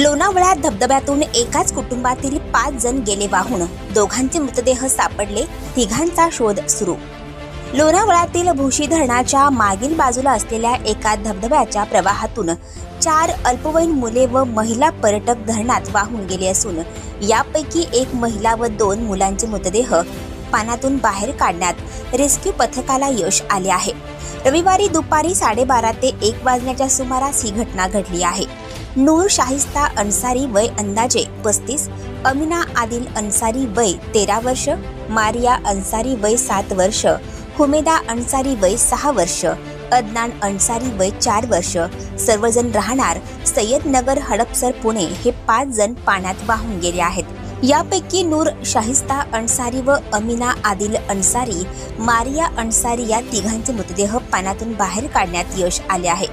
लोणावळ्यात धबधब्यातून एकाच कुटुंबातील पाच जण गेले वाहून. दोघांचे मृतदेह सापडले तिघांचा शोध सुरू. लोणावळ्यातील भोशी धरणाच्या मागील बाजूला असलेल्या एका धबधब्याच्या प्रवाहातून चार अल्पवयीन मुले व महिला पर्यटक धरणात वाहून गेले असून यापैकी एक महिला व दोन मुलांचे मृतदेह पाण्यातून बाहेर काढण्यात रेस्क्यू पथकाला यश आले आहे. रविवारी दुपारी साडेबारा ते एक वाजण्याच्या सुमारास ही घटना घडली आहे. नूर शाहिस्ता अन्सारी वय अंदाजे पस्तीस अमिना आदिल अन्सारी वय तेरा वर्ष मारिया अन्सारी वय सात वर्ष हुमेदा अन्सारी वय सहा वर्ष अदनान अन्सारी वय चार वर्ष सर्वजण राहणार सय्यदनगर हडपसर पुणे हे पाच जण पाण्यात वाहून गेले आहेत. यापैकी नूर शाहिस्ता अन्सारी व अमिना आदिल अन्सारी मारिया अन्सारी या तिघांचे मृतदेह पाण्यातून बाहेर काढण्यात यश आले आहे.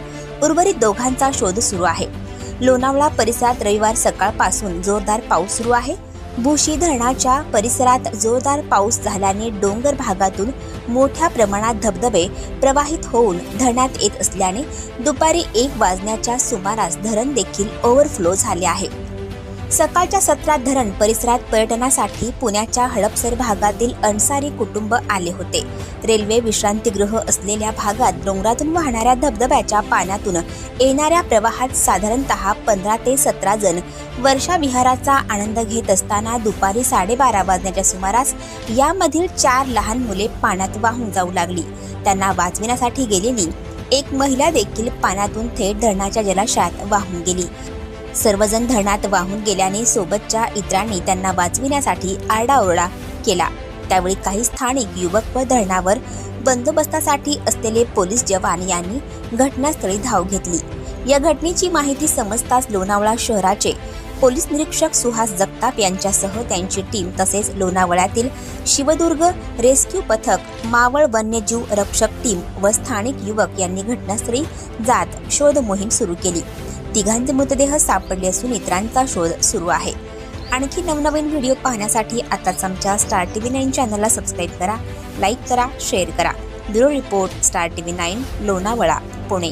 उर्वरित दोघांचा शोध सुरू आहे. लोणावळा परिसरात रविवार सकाळपासून जोरदार पाऊस सुरू आहे. भुशी धरणाच्या परिसरात जोरदार पाऊस झाल्याने डोंगर भागातून मोठ्या प्रमाणात धबधबे प्रवाहित होऊन धरणात येत असल्याने दुपारी एक वाजण्याच्या सुमारास धरण देखील ओव्हरफ्लो झाले आहे. सकाळच्या सत्रात धरण परिसरात पर्यटनासाठी पुण्याच्या हडपसर भागातील अन्सारी कुटुंब आले होते. रेल्वे विश्रांतीगृह असलेल्या भागात डोंगरातून वाहणाऱ्या धबधब्याच्या पाण्यातून येणाऱ्या प्रवाहात साधारणतः पंधरा ते सतरा जण वर्षा विहाराचा आनंद घेत असताना दुपारी साडेबारा वाजण्याच्या सुमारास यामधील चार लहान मुले पाण्यात वाहून जाऊ लागली. त्यांना वाचविण्यासाठी गेलेली एक महिला देखील पाण्यातून थेट धरणाच्या जलाशयात वाहून गेली. सर्वजण धरणात वाहून गेल्याने सोबतच्या इतरांनी त्यांना वाचविण्यासाठी आरडाओरडा केला. त्यावेळी काही स्थानिक युवक व धरणावर बंदोबस्तासाठी असलेले पोलीस जवान यांनी घटनास्थळी धाव घेतली. या घटनेची माहिती समजताच लोणावळा शहराचे पोलीस निरीक्षक सुहास जगताप यांच्यासह त्यांची टीम तसेच लोणावळ्यातील शिवदुर्ग रेस्क्यू पथक मावळ वन्यजीव रक्षक टीम व स्थानिक युवक यांनी घटनास्थळी जात शोध मोहीम सुरू केली. तिघांचे मृतदेह सापडले असून इतरांचा शोध सुरू आहे. आणखी नवनवीन व्हिडिओ पाहण्यासाठी आताच आमच्या स्टार टी व्ही नाईन चॅनलला सबस्क्राईब करा लाईक करा शेअर करा. Bureau report star T V nine Lonavala Pune.